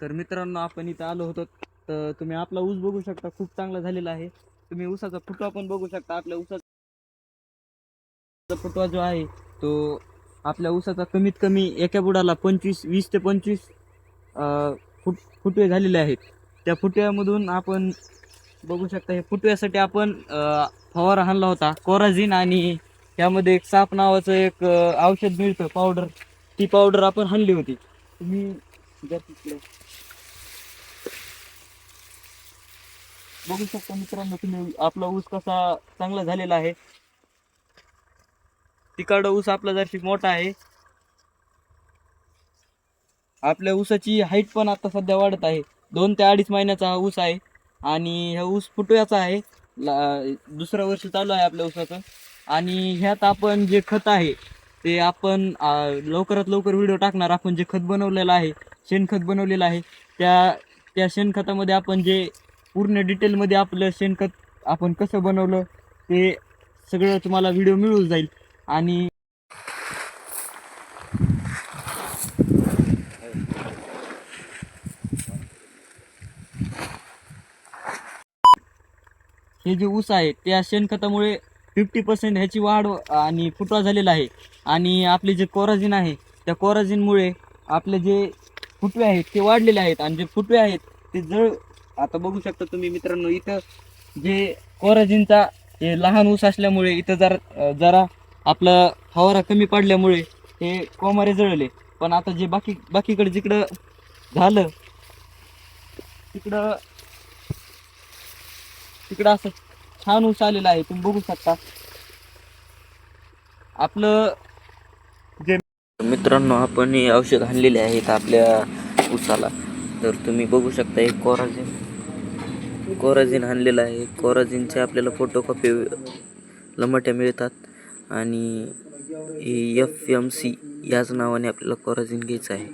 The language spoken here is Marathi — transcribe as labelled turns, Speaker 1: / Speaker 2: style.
Speaker 1: तर मित्रांनो आपण इथं आलो होतो. तर तुम्ही आपला ऊस बघू शकता खूप चांगला झालेला आहे. तुम्ही ऊसाचा फुटवा पण बघू शकता. आपल्या ऊसाचा फुटवा जो आहे तो आपल्या ऊसाचा कमीत कमी एका बुडाला पंचवीस वीस ते पंचवीस फुट फुटवे झालेले आहेत. त्या फुटव्यामधून आपण बघू शकता हे फुटव्यासाठी आपण फवारा आणला होता. कोराझिन आणि त्यामध्ये एक साप नावाचं एक औषध मिळतं पावडर. ती पावडर आपण हाणली होती. तुम्ही तिकडे. बघू शकता मित्रांनो तुम्ही आपला ऊस कसा चांगला झालेला आहे. तिकडं ऊस आपला जरशी मोठा आहे. आपल्या ऊसाची हाईट पण आता सध्या वाढत आहे. दोन ते अडीच महिन्याचा हा ऊस आहे आणि हा ऊस फुटव्याचा आहे. ला- दुसरं वर्ष चालू आहे आपल्या ऊसाचं. आणि ह्यात आपण जे खत आहे ते आपण लवकरात लवकर व्हिडिओ टाकणार. आपण जे खत बनवलेलं आहे शेणखत बनवलेलं आहे. त्या त्या शेणखतामध्ये आपण जे पूर्ण डिटेलमध्ये आपलं शेणखत आपण कसं बनवलं ते सगळं तुम्हाला व्हिडिओ मिळून जाईल. आणि हे जे ऊस आहे त्या शेणखतामुळे फिफ्टी पर्सेंट ह्याची वाढ आणि फुटवा झालेला आहे. आणि आपले जे कोराजिन आहे त्या कोराजिनमुळे आपले जे फुटवे आहेत ते वाढलेले आहेत आणि जे फुटवे आहेत ते जळ आता बघू शकता तुम्ही मित्रांनो इथं जे कोराजिनचा हे लहान ऊस असल्यामुळे इथं जरा जरा आपला फवारा कमी पडल्यामुळे हे कोमारे जळले. पण आता जे बाकी बाकीकडे जिकडं झालं तिकडं तिकडं असं छान ऊस आलेला आहे तुम्ही बघू शकता. आपलं जे मित्रांनो आपण हे औषध आणलेले आहेत आपल्या उसाला तर तुम्ही बघू शकता एक कोराजिन कोराजिन आणलेलं आहे. कोराजिनचे आपल्याला फोटोकॉपी लमट्या मिळतात. आणि एफ एम सी याच नावाने आपल्याला कोराजिन घ्यायचं आहे.